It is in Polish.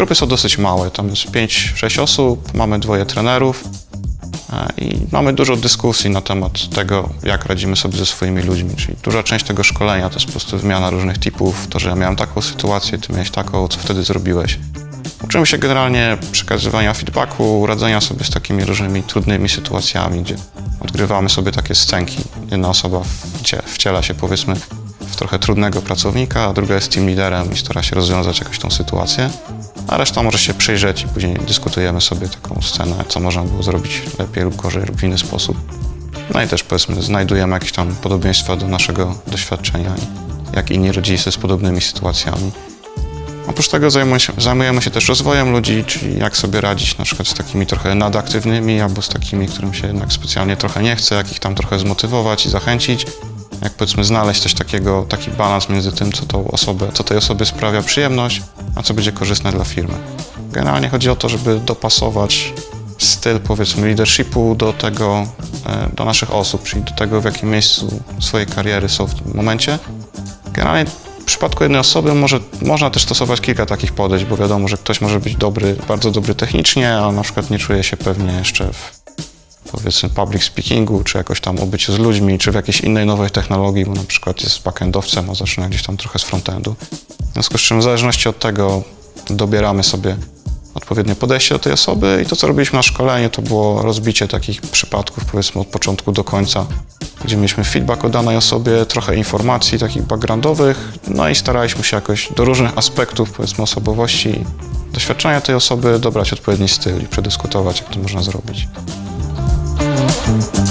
Grupy są dosyć małe, tam jest 5-6 osób, mamy dwoje trenerów e, i mamy dużo dyskusji na temat tego, jak radzimy sobie ze swoimi ludźmi. Czyli duża część tego szkolenia to jest po prostu wymiana różnych tipów, to, że ja miałem taką sytuację, ty miałeś taką, co wtedy zrobiłeś. Uczymy się generalnie przekazywania feedbacku, radzenia sobie z takimi różnymi trudnymi sytuacjami, gdzie odgrywamy sobie takie scenki. Jedna osoba wciela się powiedzmy w trochę trudnego pracownika, a druga jest team liderem i stara się rozwiązać jakoś tą sytuację, a reszta może się przyjrzeć i później dyskutujemy sobie taką scenę, co można było zrobić lepiej lub gorzej lub w inny sposób. No i też powiedzmy znajdujemy jakieś tam podobieństwa do naszego doświadczenia jak inni sobie z podobnymi sytuacjami. Oprócz tego zajmujemy się, zajmujemy się też rozwojem ludzi, czyli jak sobie radzić na przykład z takimi trochę nadaktywnymi albo z takimi, którym się jednak specjalnie trochę nie chce, jak ich tam trochę zmotywować i zachęcić. Jak powiedzmy znaleźć coś takiego, taki balans między tym, co, tą osobę, co tej osobie sprawia przyjemność, a co będzie korzystne dla firmy. Generalnie chodzi o to, żeby dopasować styl powiedzmy leadershipu do tego, e, do naszych osób, czyli do tego, w jakim miejscu swojej kariery są w tym momencie. Generalnie w przypadku jednej osoby może, można też stosować kilka takich podejść, bo wiadomo, że ktoś może być dobry, bardzo dobry technicznie, a na przykład nie czuje się pewnie jeszcze w powiedzmy public speakingu, czy jakoś tam obyciu z ludźmi, czy w jakiejś innej nowej technologii, bo na przykład jest backendowcem, a zaczyna gdzieś tam trochę z frontendu. W związku z czym w zależności od tego dobieramy sobie odpowiednie podejście do tej osoby i to, co robiliśmy na szkoleniu, to było rozbicie takich przypadków, powiedzmy od początku do końca, gdzie mieliśmy feedback o danej osobie, trochę informacji takich backgroundowych, no i staraliśmy się jakoś do różnych aspektów, powiedzmy osobowości, doświadczenia tej osoby dobrać odpowiedni styl i przedyskutować, jak to można zrobić. Thank you.